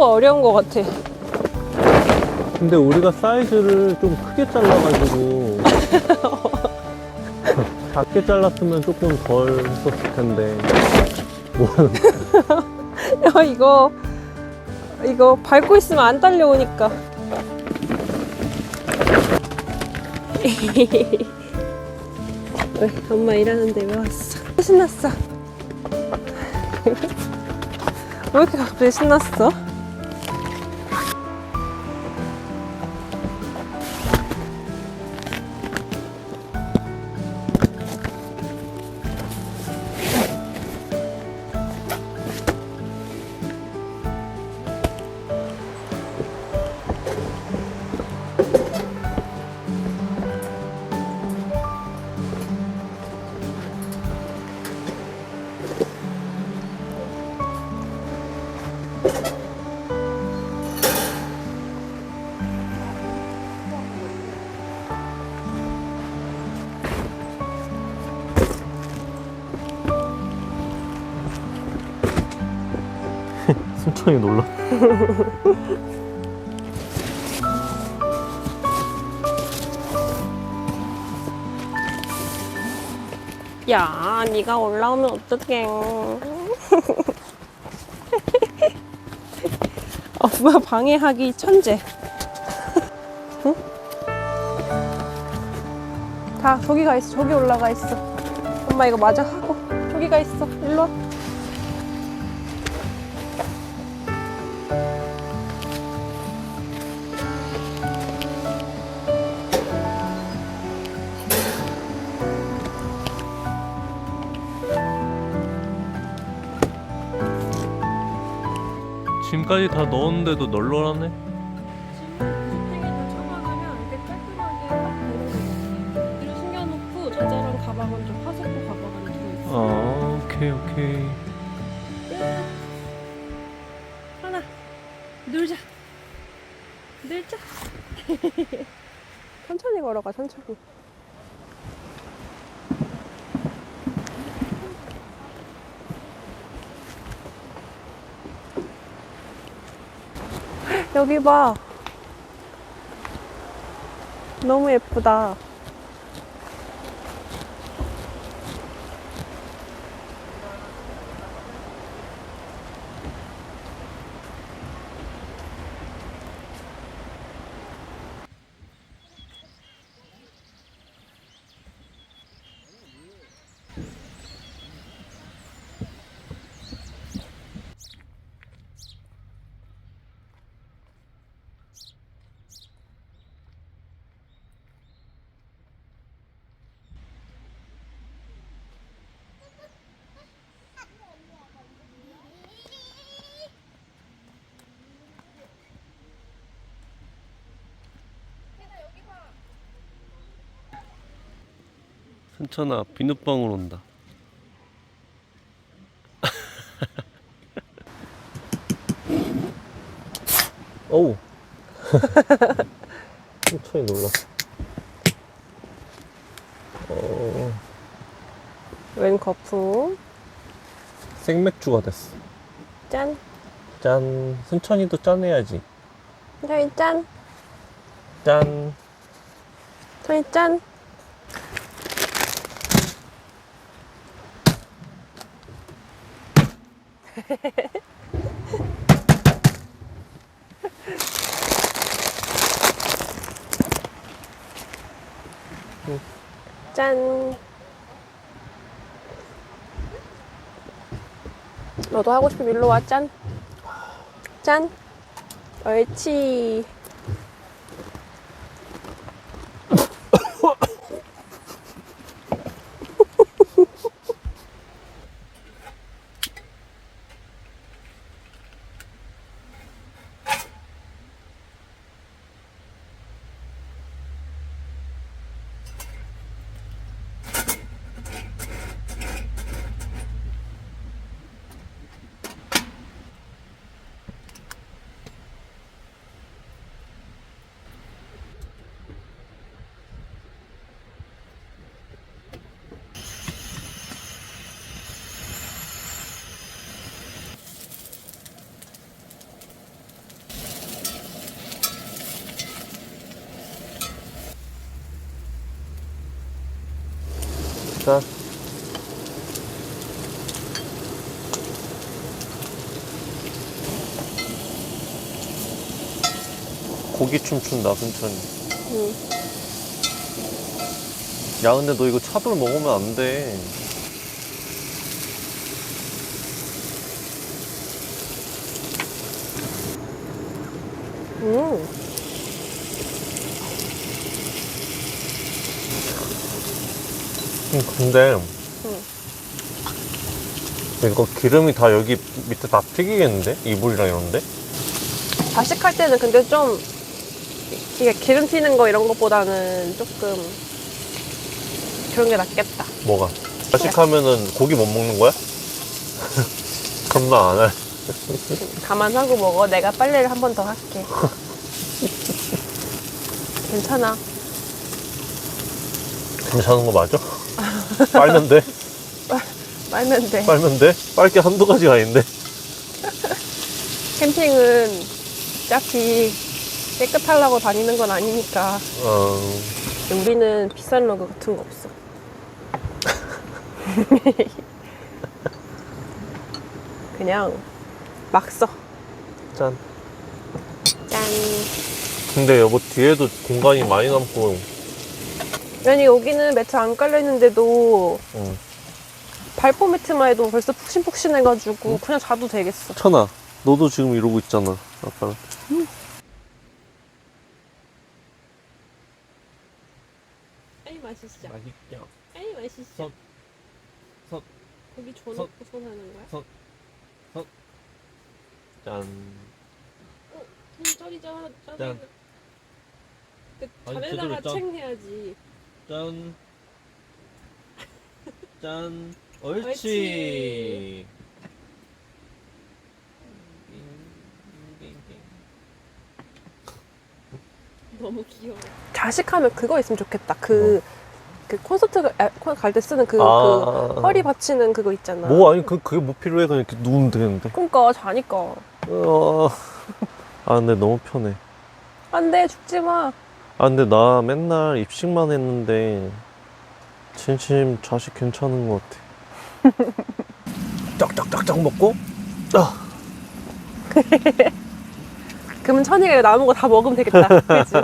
방수포가 어려운 것 같아. 근데 우리가 사이즈를 좀 크게 잘라가지고 작게 잘랐으면 조금 덜 했었을 텐데 뭐하는 야, 이거, 이거 밟고 있으면 안 딸려오니까. 왜, 엄마 일하는데 왜 왔어? 신났어. 왜 이렇게 갑자기 신났어? 승천이 놀라 야, 네가 올라오면 어떡해. 엄마 방해하기 천재. 응? 다 저기 가 있어. 저기 올라가 있어. 엄마 이거 마저 하고 저기 가 있어. 일로 와. 짐까지 다 넣었는데도 널널하네 여기 봐. 너무 예쁘다 승천아. 비눗방울 온다. 어우. 승천이 놀랐어. 어, 웬 거품? 생맥주가 됐어. 짠. 짠. 승천이도 짠 해야지. 저희 짠. 짠. 저희 짠 짠. 너도 하고 싶으면 일로 와. 짠. 짠. 옳지. 짠. 고기 춤춘다, 순천이. 응. 야, 근데 너 이거 차돌 먹으면 안 돼. 음. 근데. 응. 이거 기름이 다 여기 밑에 다 튀기겠는데? 이불이랑 이런데? 자식할 때는 근데 좀 이게 기름 튀는 거 이런 것보다는 조금 그런 게 낫겠다. 뭐가? 자식하면은 고기 못 먹는 거야? 겁나 안 해. 감안하고 먹어. 내가 빨래를 한 번 더 할게. 괜찮아. 괜찮은 거 맞아? 빨면 돼? 빨면 돼. 빨면 돼? 빨게 한두 가지가 아닌데? 캠핑은 어차피 깨끗하려고 다니는 건 아니니까. 어, 우리는 비싼 러그 같은 거 없어. 그냥 막 써. 짠. 짠. 근데 여보 뒤에도 공간이 많이 남고 아니 여기는 매트 안 깔려 있는데도 응. 발포 매트만 해도 벌써 푹신푹신해가지고 그냥 자도 되겠어. 천아 너도 지금 이러고 있잖아 아빠랑 아이 맛있어. 맛있죠 아이 맛있어. 선. 선. 거기 줘놓고 손 하는 거야? 짠 어, 돈 쩔이잖아. 짠. 짠. 그 아니, 잔에다가 제대로 짠. 챙 해야지. 짠. 짠. 옳지. 옳지. 너무 귀여워. 자식하면 그거 있으면 좋겠다. 그, 그 콘서트 갈 때 쓰는 그, 그 아. 허리 받치는 그거 있잖아. 뭐 아니 그 그게 뭐 필요해 그냥 이렇게 누우면 되는데. 그러니까 자니까. 어. 아 근데 너무 편해. 안돼 죽지 마. 아 근데 나 맨날 입식만 했는데 진심 자식 괜찮은 것 같아. 짝짝짝짝 먹고 아. 그러면 천이가 이거 남은 거 다 먹으면 되겠다. 그치?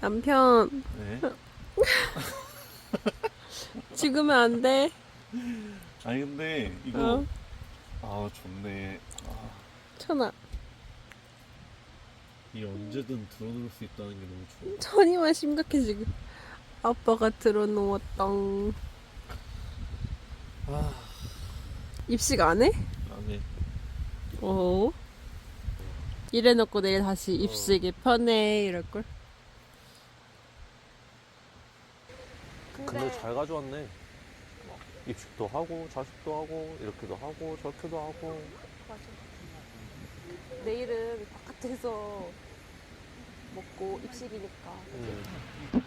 남편 네. 죽으면 안 돼. 아니 근데 어? 아 좋네. 천아 이 언제든 드러낼 수 있다는 게 너무 좋아. 천이만 심각해 지금. 아빠가 들어놓았당. 아, 입식 안 해? 안 해. 어. 이래놓고 내일 다시 입식이 편해 이럴 걸. 근데 잘 가져왔네. 입식도 하고 자식도 하고 이렇게도 하고 저렇게도 하고. 내일은 바깥에서 먹고 입식이니까. 음.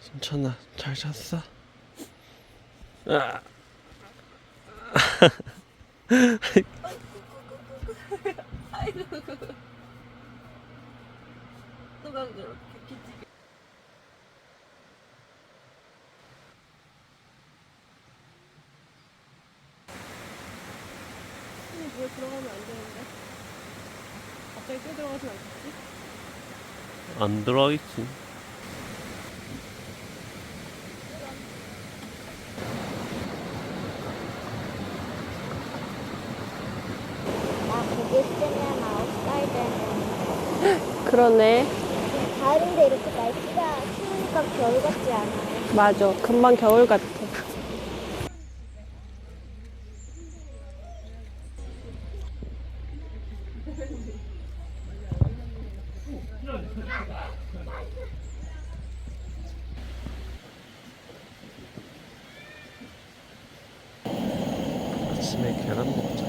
순천아 잘 잤어? 아. 또가 그렇게 기지 손이 물에 들어가면 안 되는데. 갑자기 또 들어가지 않겠지? 안 들어가겠지. 그러네. 가을인데 이렇게 날씨가 추우니까 겨울 같지 않아요. 맞아. 금방 겨울 같아. 아침에 계란 먹자.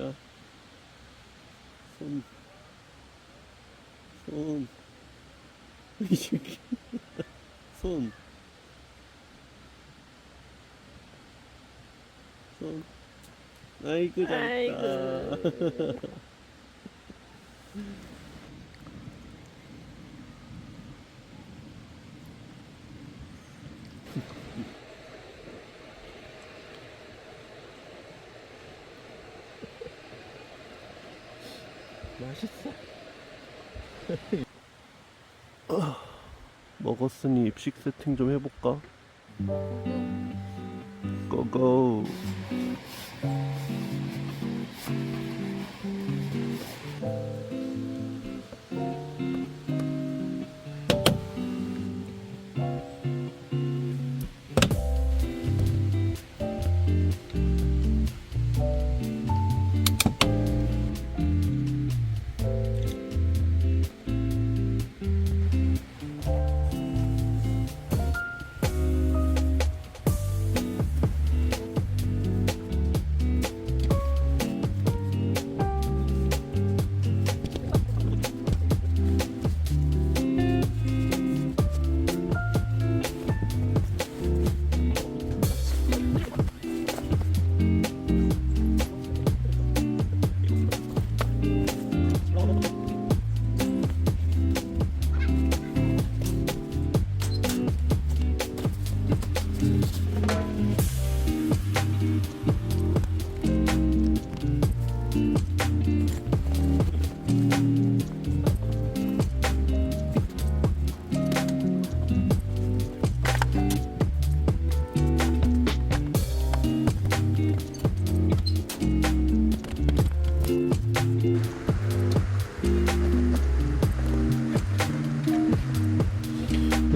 야, 손, 손, 이 새끼, 손, 손. 아이고 잘했다. 아이고. 맛있어. 아, 먹었으니 입식 세팅 좀 해볼까? 고고.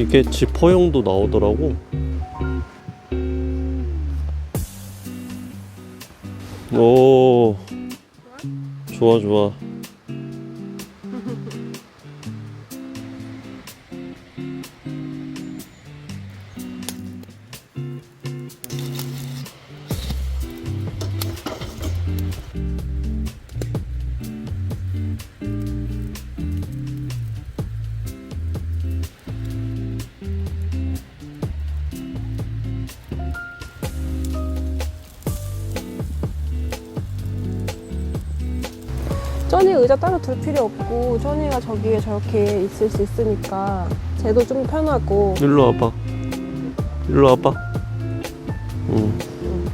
이게 지퍼용도 나오더라고. 오, 좋아 좋아. 쩌니 의자 따로 둘 필요 없고 쩌니가 저기에 저렇게 있을 수 있으니까 쟤도 좀 편하고 일로 와봐. 일로 와봐. 응.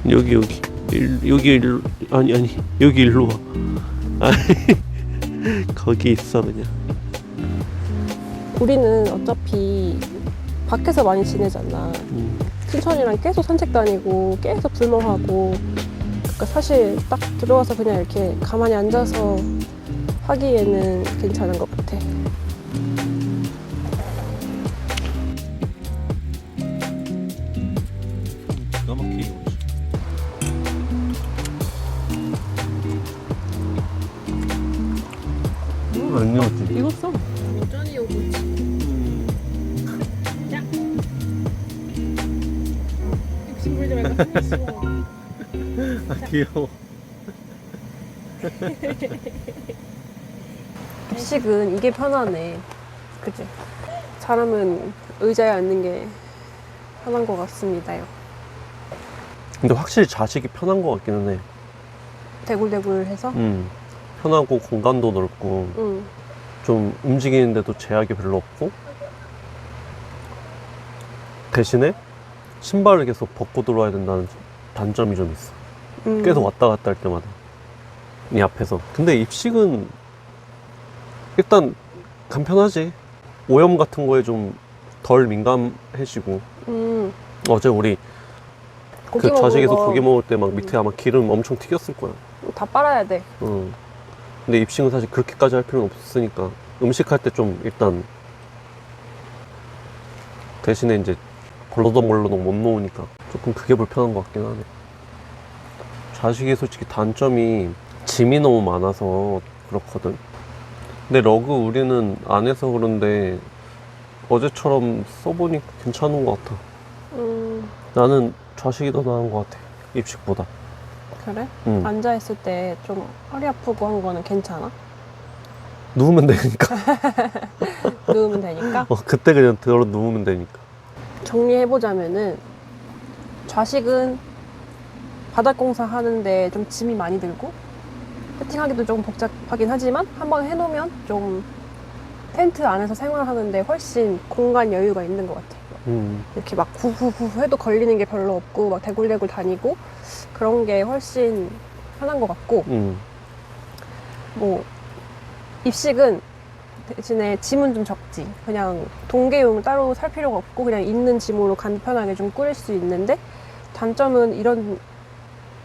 여기 여기 일, 여기 일로 아니 아니 여기 일로 와. 아니 거기 있어 그냥. 우리는 어차피 밖에서 많이 지내잖아. 응. 친천이랑 계속 산책 다니고 계속 불멍하고 그러니까 사실 딱 들어와서 그냥 이렇게 가만히 앉아서 하기에는 괜찮은 것 같아. 안 익었지? 익었어. 쩌니 요구르트. 욕심 부리지 말고 한 아 귀여워. 입식은 이게 편하네. 그치? 사람은 의자에 앉는 게 편한 것 같습니다요. 근데 확실히 자식이 편한 것 같기는 해. 대굴대굴해서. 음. 편하고 공간도 넓고 응. 좀 움직이는데도 제약이 별로 없고 대신에 신발을 계속 벗고 들어와야 된다는 단점이 좀 있어. 음. 계속 왔다 갔다 할 때마다 이 앞에서. 근데 입식은 일단 간편하지. 오염 같은 거에 좀 덜 민감해지고 음. 어제 우리 그 좌식에서 거 고기 먹을 때 막 밑에 아마 기름 엄청 튀겼을 거야. 다 빨아야 돼. 응. 근데 입식은 사실 그렇게까지 할 필요는 없으니까 음식할 때 좀 일단 대신에 이제 벌러덩벌러덩 못 놓으니까 조금 그게 불편한 것 같긴 하네. 좌식이 솔직히 단점이 짐이 너무 많아서 그렇거든. 근데 러그 우리는 안 해서 그런데 어제처럼 써보니까 괜찮은 것 같아. 음. 나는 좌식이 더 나은 것 같아. 입식보다. 그래? 응. 앉아 있을 때 좀 허리 아프고 한 거는 괜찮아? 누우면 되니까. 누우면 되니까. 어, 그때 그냥 들어 누우면 되니까. 정리해 보자면은 좌식은 바닥 공사 하는데 좀 짐이 많이 들고 세팅하기도 조금 복잡하긴 하지만 한번 해놓으면 좀 텐트 안에서 생활하는데 훨씬 공간 여유가 있는 것 같아. 음, 이렇게 막 후후후 해도 걸리는 게 별로 없고 막 대굴대굴 다니고 그런 게 훨씬 편한 것 같고 음, 뭐 입식은 대신에 짐은 좀 적지. 그냥 동계용 따로 살 필요가 없고 그냥 있는 짐으로 간편하게 좀 꾸릴 수 있는데 단점은 이런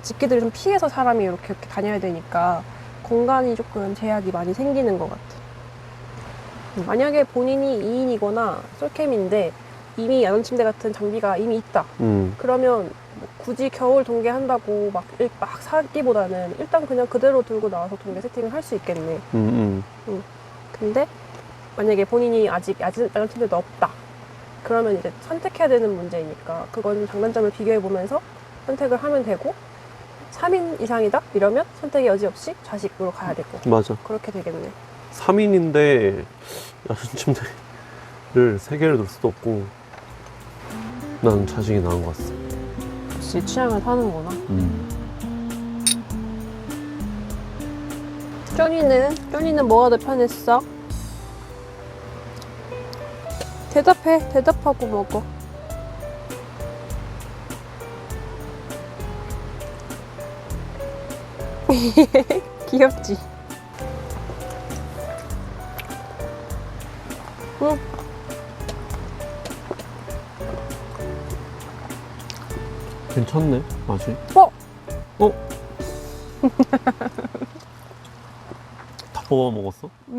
집기들을 좀 피해서 사람이 이렇게, 이렇게 다녀야 되니까 공간이 조금 제약이 많이 생기는 것 같아. 음, 만약에 본인이 2인이거나 솔캠인데 이미 야전 침대 같은 장비가 이미 있다. 음, 그러면 뭐 굳이 겨울 동계 한다고 막, 일- 막 사기보다는 일단 그냥 그대로 들고 나와서 동계 세팅을 할 수 있겠네. 음, 음. 근데 만약에 본인이 아직 야전 침대도 없다. 그러면 이제 선택해야 되는 문제이니까 그건 장단점을 비교해 보면서 선택을 하면 되고 3인 이상이다 이러면 선택의 여지 없이 좌식으로 가야 되고 맞아. 그렇게 되겠네. 3인인데 야전 침대를 3개를 둘 수도 없고 나는 자식이 나은 것 같아. 역시 취향을 타는구나. 음. 쪼니는? 쪼니는 뭐가 더 편했어? 대답해. 대답하고 먹어. 귀엽지? 응. 괜찮네, 맛이. 어? 어? 다 뽑아 먹었어? 응.